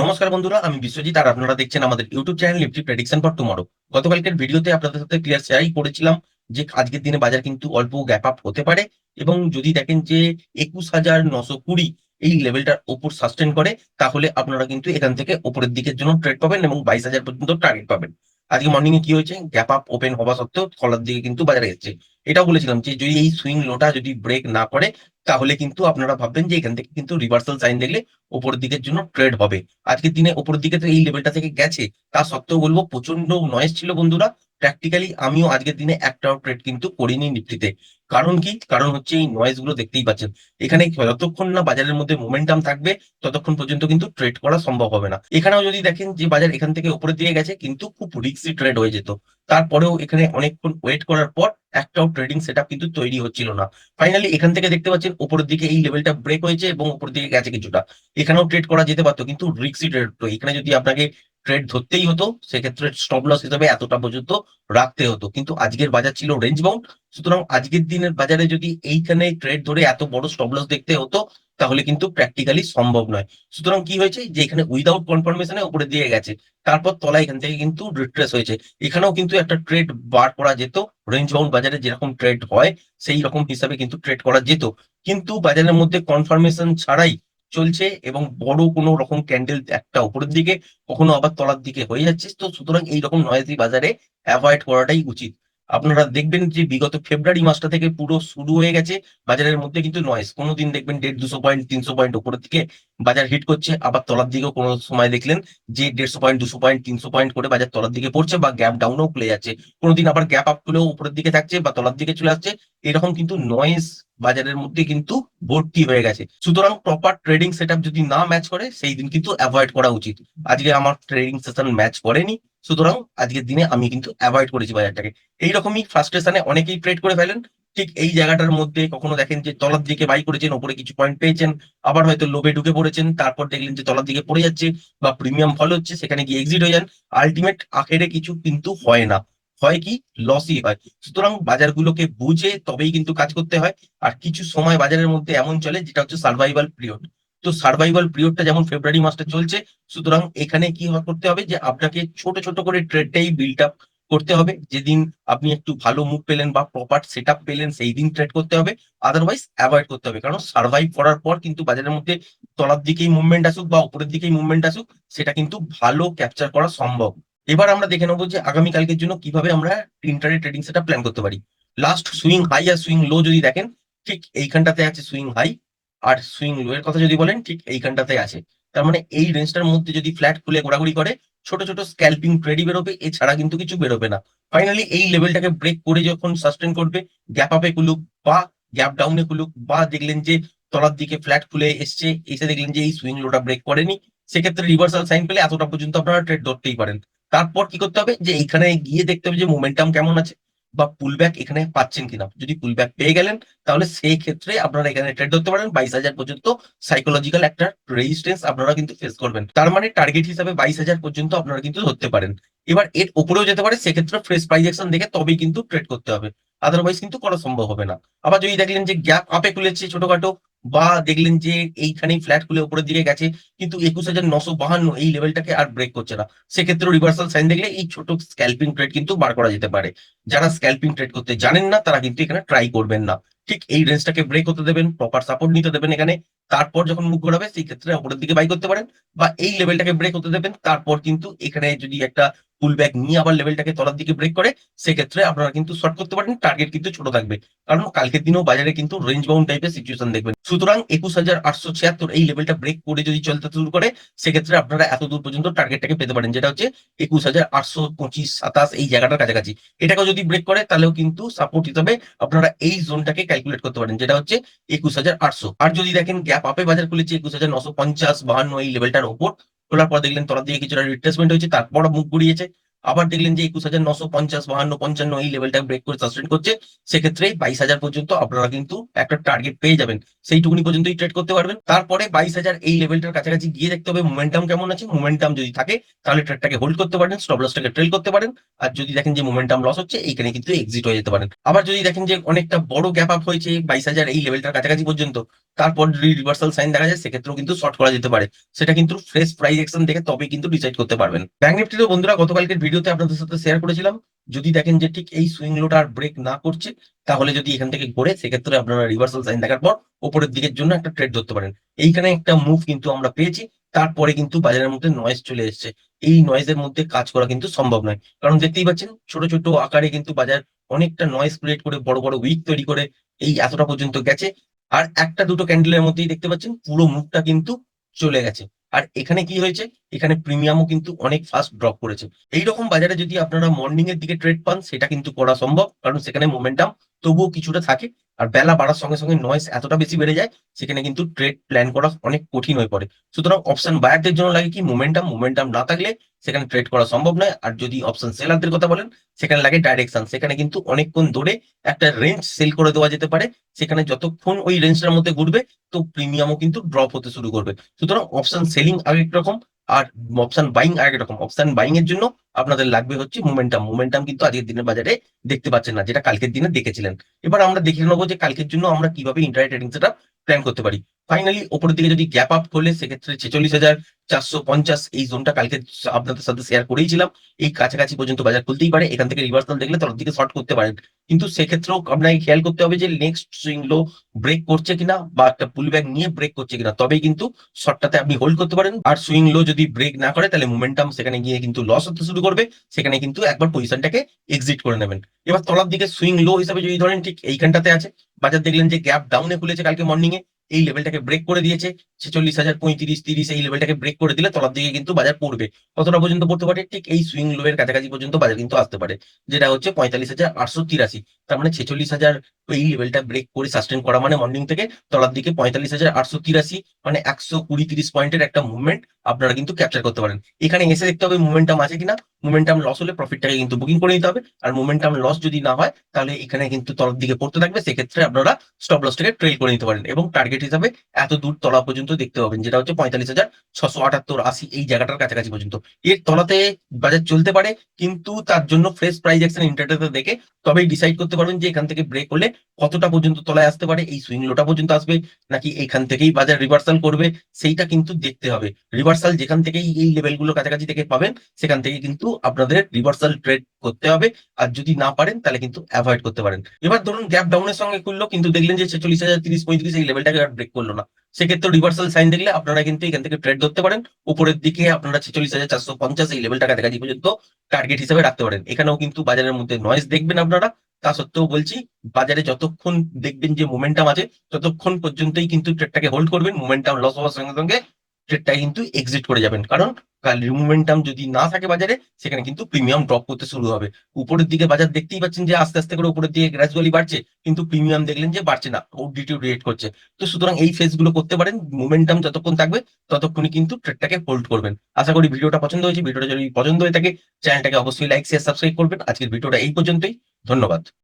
নমস্কার বন্ধুরা, আমি বিশ্বজিৎ আর আপনারা দেখছেন আমাদের YouTube channel Nifty prediction for tomorrow গতকালকের ভিডিওতে আপনাদের সাথে ক্লিয়ার শেয়ারই করেছিলাম যে আজকের দিনে বাজার কিন্তু অল্প গ্যাপ আপ হতে পারে এবং যদি দেখেন যে একুশ হাজার নশো কুড়ি এই লেভেলটার ওপর সাস্টেন করে, তাহলে আপনারা কিন্তু এখান থেকে ওপরের দিকের জন্য ট্রেড পাবেন এবং বাইশ হাজার পর্যন্ত টার্গেট পাবেন। আজকে মর্নিং এ কি হয়েছে? গ্যাপ আপ ওপেন হওয়া সত্ত্বেও তলার দিকে কিন্তু বাজারে এসেছে। এটাও বলেছিলাম যে যদি এই সুইং লোটা যদি ব্রেক না করে, তাহলে কিন্তু আপনারা ভাববেন যে এখান থেকে কিন্তু রিভার্সাল সাইন দেখলে ওপরের দিকের জন্য ট্রেড হবে। আজকের দিনে ওপরের দিকে তো এই লেভেলটা থেকে গেছে। তা সত্ত্বেও বলব প্রচণ্ড নয়েস ছিল বন্ধুরা। প্র্যাকটিক্যালি আমিও আজকের দিনে একটাও ট্রেড কিন্তু করিনি নিফটিতে। কারণ কি? কারণ হচ্ছে এই নয়েজগুলো দেখতেই পাচ্ছেন। এখানে যতক্ষণ না বাজারের মধ্যে মোমেন্টাম থাকবে, ততক্ষণ পর্যন্ত কিন্তু ট্রেড করা সম্ভব হবে না। এখানেও যদি দেখেন যে বাজার এখান থেকে উপরের দিকে গেছে, কিন্তু খুব রিক্সি ট্রেড হয়ে যেত। তারপরেও এখানে অনেকক্ষণ ওয়েট করার পর একটাও ট্রেডিং সেট কিন্তু তৈরি হচ্ছিল না। ফাইনালি এখান থেকে দেখতে পাচ্ছেন উপরের দিকে এই লেভেলটা ব্রেক হয়েছে এবং উপরের দিকে গেছে কিছুটা। এখানেও ট্রেড করা যেতে পারতো, কিন্তু রিক্সি ট্রেড এখানে যদি আপনাকে ট্রেড ধরতেই হতো, সেক্ষেত্রে স্টপ লস হিসাবে এতটা পর্যন্ত রাখতে হতো। কিন্তু আজকের বাজার ছিল রেঞ্জ বাউন্ড সুতরাং আজকের দিনের বাজারে যদি এইখানে ট্রেড ধরে এত বড় স্টপ লস দেখতে হতো, তাহলে কিন্তু প্র্যাকটিক্যালি সম্ভব নয়। সুতরাং কি হয়েছে? যে এখানে উইদাউট কনফার্মেশনে উপরে দিয়ে গেছে, তারপর তলা এখান থেকে কিন্তু রিট্রেস হয়েছে। এখানেও কিন্তু একটা ট্রেড বার করা যেত রেঞ্জ বাউন্ড বাজারে যেরকম ট্রেড হয়, সেই রকম হিসাবে কিন্তু ট্রেড করা যেত। কিন্তু বাজারের মধ্যে কনফার্মেশন ছাড়াই চলছে এবং বড় কোনো রকম ক্যান্ডেল একটা উপরের দিকে কখনো আবার তলার দিকে হয়ে যাচ্ছে। তো সুতরাং এইরকম নয়েজি বাজারে অ্যাভয়েড করাটাই উচিত। আপনারা দেখবেন যে বিগত ফেব্রুয়ারি মাসটা থেকে পুরো শুরু হয়ে গেছে, বাজারের মধ্যে কিন্তু নয়েস কোনোদিন দেখবেন দেড় দুশো পয়েন্ট তিনশো পয়েন্ট উপরের দিকে বাজার হিট করছে, আবার তলার দিকেও কোনো সময় দেখলেন যে দেড়শো পয়েন্ট দুশো পয়েন্ট তিনশো পয়েন্ট করে বাজার তলার দিকে পড়ছে বা গ্যাপ ডাউনও খুলে যাচ্ছে। কোনোদিন আবার গ্যাপ আপ খুলেও উপরের দিকে থাকছে বা তলার দিকে চলে আসছে। এরকম কিন্তু নয়েজ বাজারের মধ্যে কিন্তু ভর্তি হয়ে গেছে। সুতরাং প্রপার ট্রেডিং সেট যদি না ম্যাচ করে, সেই দিন কিন্তু অ্যাভয়েড করা উচিত। আজকে আমার ট্রেডিং সেশন ম্যাচ করেনি। সুতরাং আজকের দিনে আমি কিন্তু অ্যাভয়েড করেছি বাজারটাকে। এইরকমই ফার্স্টেশনে অনেকেই ট্রেড করে ফেলেন। ঠিক এই জায়গাটার মধ্যে কখনো দেখেন যে তলার দিকে বাই করেছেন, ওপরে কিছু পয়েন্ট পেয়েছেন, আবার হয়তো লোভে ঢুকে পড়েছেন, তারপর দেখলেন যে তলার দিকে পড়ে যাচ্ছে বা প্রিমিয়াম ফল হচ্ছে, সেখানে গিয়ে এক্সিট হয়ে যান। আলটিমেট আখেরে কিছু কিন্তু হয় না। হয় কি? লসই হয়। সুতরাং বাজারগুলোকে বুঝে তবেই কিন্তু কাজ করতে হয়। আর কিছু সময় বাজারের মধ্যে এমন চলে যেটা হচ্ছে সার্ভাইভাল পিরিয়ড তো সার্ভাইভাল পিরিয়ডটা যেমন ফেব্রুয়ারি মাসটা চলছে, সুতরাং এখানে কি করতে হবে যে আপনাকে ছোট ছোট করে ট্রেডটাই বিল্ড আপ করতে হবে। যেদিন আপনি একটু ভালো মুখ পেলেন বা প্রপার সেট আপ পেলেন সেই দিন ট্রেড করতে হবে। আদারওয়াইজ অ্যাভয়েড করতে হবে। কারণ সার্ভাইভ করার পর কিন্তু বাজারের মধ্যে তলার দিকেই মুভমেন্ট আসুক বা উপরের দিকেই মুভমেন্ট আসুক, সেটা কিন্তু ভালো ক্যাপচার করা সম্ভব। এবার আমরা দেখে নেব যে আগামীকালকের জন্য কীভাবে আমরা ইন্টারনেট ট্রেডিং সেটা প্ল্যান করতে পারি। লাস্ট সুইং হাই আর সুইং লো যদি দেখেন, ঠিক এইখানটাতে আছে সুইং হাই আর সুইং লো এর কথা যদি বলেন, ঠিক এইখানটাতে আছে। তার মানে এই রেঞ্জটার মধ্যে যদি ফ্ল্যাট খুলে ঘোরাঘুরি করে, ছোট ছোট স্ক্যাল্পিং ট্রেডই বেরোবে, এছাড়া কিন্তু কিছু বেরোবে না। ফাইনালি এই লেভেলটাকে ব্রেক করে যখন সাস্টেন করবে গ্যাপ আপে খুলুক বা গ্যাপ ডাউনে খুলুক বা দেখলেন যে তলার দিকে ফ্ল্যাট খুলে এসছে, এসে দেখলেন যে এই সুইং লোটা ব্রেক করেনি, সেক্ষেত্রে রিভার্সাল সাইন পেলে এতটা পর্যন্ত আপনারা ট্রেড ধরতেই পারেন। তারপর কি করতে হবে? যে এইখানে গিয়ে দেখতে হবে যে মোমেন্টাম কেমন আছে। বা পুলব্যাক এখানে পাচ্ছেন কিনা। যদি পুলব্যাক পেয়ে গেলেন, তাহলে সেই ক্ষেত্রে আপনারা এখানে ট্রেড ধরতে পারেন। বাইশ হাজার পর্যন্ত সাইকোলজিক্যাল একটা রেজিস্টেন্স আপনারা কিন্তু ফেস করবেন। তার মানে টার্গেট হিসাবে বাইশ হাজার পর্যন্ত আপনারা কিন্তু ধরতে পারেন। এবার এর উপরেও যেতে পারে, সেক্ষেত্রে ফ্রেশ প্রাইস অ্যাকশন দেখে তবেই কিন্তু ট্রেড করতে হবে। আদারওয়াইজ কিন্তু করা সম্ভব হবে না। আবার যদি দেখলেন যে গ্যাপ আপে খুলেছে ছোটখাটো বা দেখলেন যে এইখানেই ফ্ল্যাট খুলে উপরের দিকে গেছে, কিন্তু একুশ হাজার নশো বাহান্ন এই লেভেলটাকে আর ব্রেক করছে না। সেক্ষেত্রে রিভার্সাল সাইন দেখলে এই ছোট স্ক্যালপিং ট্রেড কিন্তু বার করা যেতে পারে। যারা স্ক্যালপিং ট্রেড করতে জানেন না, তারা কিন্তু এখানে ট্রাই করবেন না। ঠিক এই রেঞ্জটাকে ব্রেক হতে দেবেন প্রপার সাপোর্ট নিতে দেবেন এখানে। তারপর যখন মুখ ঘোরাবে, সেই ক্ষেত্রে উপরের দিকে বাই করতে পারেন বা এই লেভেলটাকে ব্রেক হতে দেবেন। তারপর কিন্তু এখানে যদি একটা পুল ব্যাক নিয়ে আবার লেভেলটাকে তলার দিকে ব্রেক করে, সেক্ষেত্রে আপনারা কিন্তু শর্ট করতে পারেন টার্গেট কিন্তু ছোট থাকবে। কারণ কালকের দিনেও বাজারে কিন্তু রেঞ্জ বাউন্ড টাইপের সিচুয়েশন দেখবেন। সুতরাং একুশ হাজার আটশো ছিয়াত্তর এই লেভেলটা ব্রেক করে যদি চলতে শুরু করে, সেক্ষেত্রে আপনারা এত দূর পর্যন্ত টার্গেটটাকে পেতে পারেন, যেটা হচ্ছে একুশ হাজার আটশো পঁচিশ সাতাশ এই জায়গাটার কাছাকাছি। এটাকেও যদি ব্রেক করে, তাহলেও কিন্তু সাপোর্ট হিসাবে আপনারা এই জোনটাকে ক্যালকুলেট করতে পারেন, যেটা হচ্ছে একুশ হাজার আটশো। আর যদি দেখেন গ্যাপ আপে বাজার খুলেছে, একুশ হাজার নশো পঞ্চাশ, বাহান্ন এই লেভেলটার ওপর। খোলার পর দেখলেন তলা দিয়ে কিছুটা রিট্রেসমেন্ট হয়েছে, তারপর মুখ ঘুরিয়েছে। আবার দেখলেন যে একুশ হাজার নশো পঞ্চাশ, বাহান্ন, পঞ্চান্ন এই লেভেলটা ব্রেক করে সাস্টেন করছে। সেক্ষেত্রে বাইশ হাজার পর্যন্ত আপনারা কিন্তু একটা টার্গেট পেয়ে যাবেন। সেইটুকুনি পর্যন্তই ট্রেড করতে পারবেন। তারপরে বাইশ হাজার এই লেভেলটার কাছাকাছি গিয়ে দেখতে হবে মোমেন্টাম কেমন আছে। মোমেন্টাম যদি থাকে, তাহলে ট্রেডটাকে হোল্ড করতে পারেন স্টপ লসটাকে ট্রেল করতে পারেন। আর যদি দেখেন যে মোমেন্টাম লস হচ্ছে, এইখানে কিন্তু এক্সিট হয়ে যেতে পারেন। আবার যদি দেখেন যে অনেকটা বড় গ্যাপ আপ হয়েছে বাইশ হাজার এই লেভেলটার কাছাকাছি পর্যন্ত, তারপর যদি রিভার্সাল সাইন দেখা যায়, সেক্ষেত্রেও কিন্তু শর্ট করা যেতে পারে। সেটা কিন্তু ফ্রেশ প্রাইস অ্যাকশন দেখে তবে কিন্তু ডিসাইড করতে পারবেন। ব্যাংক নিফটিতে বন্ধুরা, গতকালকের ভিডিওতে আপনাদের সাথে শেয়ার করেছিলাম, যদি দেখেন যে ঠিক এই সুইং লোটা আর ব্রেক না করছে, তাহলে যদি এখান থেকে ঘুরে, সেক্ষেত্রে আপনারা রিভার্সাল সাইন দেখার পর ওপরের দিকের জন্য একটা ট্রেড ধরতে পারেন। এইখানে একটা মুভ কিন্তু আমরা পেয়েছি, তারপরে কিন্তু বাজারের মধ্যে নয়েজ চলে এসেছে। এই নয়েজের মধ্যে কাজ করা কিন্তু সম্ভব নয়। কারণ দেখতেই পাচ্ছেন, ছোট ছোট আকারে কিন্তু বাজার অনেকটা নয়েজ ক্রিয়েট করে বড় বড় উইক তৈরি করে এই এতটা পর্যন্ত গেছে। আর একটা দুটো ক্যান্ডেলের মধ্যেই দেখতে পাচ্ছেন, পুরো মুখটা কিন্তু চলে গেছে। আর এখানে কি হয়েছে? এখানে প্রিমিয়ামও কিন্তু অনেক ফাস্ট ড্রপ করেছে। এইরকম বাজারে যদি আপনারা মর্নিং এর দিকে ট্রেড পান, সেটা কিন্তু করা সম্ভব। কারণ সেখানে মোমেন্টাম তবুও কিছুটা থাকে। আর বেলা বাড়ার সঙ্গে সঙ্গে নয়েস এতটা বেশি বেড়ে যায়, সেখানে কিন্তু ট্রেড প্ল্যান করা অনেক কঠিন হয়ে পড়ে। সুতরাং অপশন বায়ারদের জন্য লাগে কি? মোমেন্টাম মোমেন্টাম না থাকলে সেখানে ট্রেড করা সম্ভব নয়। আর যদি অপশন সেলারদের কথা বলেন, সেখানে লাগে ডাইরেকশন সেখানে কিন্তু অনেকক্ষণ ধরে একটা রেঞ্জ সেল করে দেওয়া যেতে পারে। সেখানে যতক্ষণ ওই রেঞ্জটার মধ্যে ঘুরবে, তো প্রিমিয়ামও কিন্তু ড্রপ হতে শুরু করবে। সুতরাং অপশন সেলিং আরেক রকম, আর অপশন বাইং আরেক রকম। অপশন বাইং এর জন্য আপনাদের লাগবে হচ্ছে মোমেন্টাম মোমেন্টাম কিন্তু আজকের দিনের বাজারে দেখতে পাচ্ছেন না, যেটা কালকের দিনে দেখেছিলেন। এবার আমরা দেখে নেব যে কালকের জন্য আমরা কীভাবে ইন্টারনেট ট্রেডিং সেটা প্ল্যান করতে পারি। ফাইনালি ওপরের দিকে যদি গ্যাপ আপ করলে, সেক্ষেত্রে ছেচল্লিশ হাজার চারশো পঞ্চাশ এই জোনটা কালকে আপনাদের সাথে শেয়ার করেইছিলাম এই কাছাকাছি পর্যন্ত বাজার খুলতেই পারে, এখান থেকে রিভার্সাল দেখলে তার দিকে শর্ট করতে পারেন। কিন্তু সেক্ষেত্রেও আপনাকে খেয়াল করতে হবে যে নেক্সট সুইং লো ব্রেক করছে কিনা বা একটা পুল ব্যাক নিয়ে ব্রেক করছে কিনা, তবেই কিন্তু শর্টটাতে আপনি হোল্ড করতে পারেন। আর সুইং লো যদি ব্রেক না করে, তাহলে মোমেন্টাম সেখানে গিয়ে কিন্তু লস হতে শুরু করবে। সেখানে কিন্তু একবার পজিশনটাকে এক্সিট করে নেবেন। এবার তলার দিকে সুইং লো হিসাবে যদি ধরেন ঠিক এইখানটাতে আছে, বাজার দেখলেন যে গ্যাপ ডাউনে খুলেছে কালকে মর্নিং এ এই লেভেলটাকে ব্রেক করে দিয়েছে। ছেচল্লিশ হাজার, পঁয়ত্রিশ, তিরিশ এই লেভেলটাকে ব্রেক করে দিলে তলার দিকে কিন্তু বাজার পড়বে। কতটা পর্যন্ত পড়তে পারে? ঠিক এই সুইং লো এর কাছাকাছি পর্যন্ত বাজার কিন্তু আসতে পারে, যেটা হচ্ছে পঁয়তাল্লিশ হাজার আটশো তিরাশি। তার মানে ছেচল্লিশ হাজার এই লেভেলটা ব্রেক করে সাস্টেন করা মানে মর্নিং থেকে তলার দিকে পঁয়তাল্লিশ হাজার আটশো তিরাশি মানে একশো কুড়ি তিরিশ পয়েন্টের একটা মুভমেন্ট আপনারা কিন্তু ক্যাপচার করতে পারেন। এখানে এসে দেখতে হবে মুভমেন্টাম আছে কিনা। মোমেন্টাম লস হলে প্রফিটটাকে কিন্তু বুকিং করে নিতে হবে। আর মোমেন্টাম লস যদি না হয়, তাহলে এখানে কিন্তু তলার দিকে পড়তে থাকবে। সেক্ষেত্রে আপনারা স্টপ লসটাকে ট্রেল করে নিতে পারেন এবং টার্গেট হিসাবে এত দূর তলা পর্যন্ত দেখতে পাবেন, যেটা হচ্ছে পঁয়তাল্লিশ হাজার ছশো আটাত্তর আশি এই জায়গাটার কাছাকাছি পর্যন্ত। এর তলাতে বাজার চলতে পারে, কিন্তু তার জন্য ফ্রেশ প্রাইস অ্যাকশন ইন্টারনেটে দেখে তবেই ডিসাইড করতে পারবেন যে এখান থেকে ব্রেক হলে কতটা পর্যন্ত তলায় আসতে পারে, এই সুইং লোটা পর্যন্ত আসবে, নাকি এখান থেকেই বাজার রিভার্সাল করবে, সেইটা কিন্তু দেখতে হবে। রিভার্সাল যেখান থেকেই এই লেভেলগুলো কাছাকাছি থেকে পাবেন, সেখান থেকে কিন্তু আপনাদের রিভার্সাল ট্রেড করতে হবে, আর যদি না পারেন তাহলে কিন্তু অ্যাভয়েড করতে পারেন। এবার ধরুন গ্যাপ ডাউনের সঙ্গে খুললো, কিন্তু দেখলেন যে ছেচল্লিশ হাজার তিরিশ পঁয়ত্রিশ এই লেভেলটাকে আর ব্রেক করল না। সেক্ষেত্রে রিভার্সাল সাইন দেখলে আপনারা কিন্তু এখান থেকে ট্রেড ধরতে পারেন। উপরের দিকে আপনারা ছেচল্লিশ হাজার চারশো পঞ্চাশ এই লেভেলটা কাছাকাছি পর্যন্ত টার্গেট হিসেবে রাখতে পারেন। এখানেও কিন্তু বাজারের মধ্যে নয়েজ দেখবেন আপনারা। তা সত্ত্বেও বলছি, বাজারে যতক্ষণ দেখবেন যে মোমেন্টাম আছে, ততক্ষণ পর্যন্তই কিন্তু ট্রেডটাকে হোল্ড করবেন মোমেন্টাম লস হওয়ার সঙ্গে সঙ্গে ট্রেডটা কিন্তু এক্সিট করে যাবেন। কারণ মোমেন্টাম যদি না থাকে বাজারে, সেখানে কিন্তু প্রিমিয়াম ড্রপ করতে শুরু হবে। উপরের দিকে বাজার দেখতেই পাচ্ছেন যে আস্তে আস্তে করে উপরের দিকে গ্রাজুয়ালি বাড়ছে, কিন্তু প্রিমিয়াম দেখলেন যে বাড়ছে না, ও ডিটিউরিয়েট করছে। তো সুতরাং এই ফেজগুলো করতে পারেন মোমেন্টাম যতক্ষণ থাকবে, ততক্ষণই কিন্তু ট্রেডটাকে হোল্ড করবেন। আশা করি ভিডিওটা পছন্দ হয়েছে, ভিডিওটা যদি পছন্দ হয়ে থাকে চ্যানেলটাকে অবশ্যই লাইক শেয়ার সাবস্ক্রাইব করবেন। আজকের ভিডিওটা এই পর্যন্তই, ধন্যবাদ।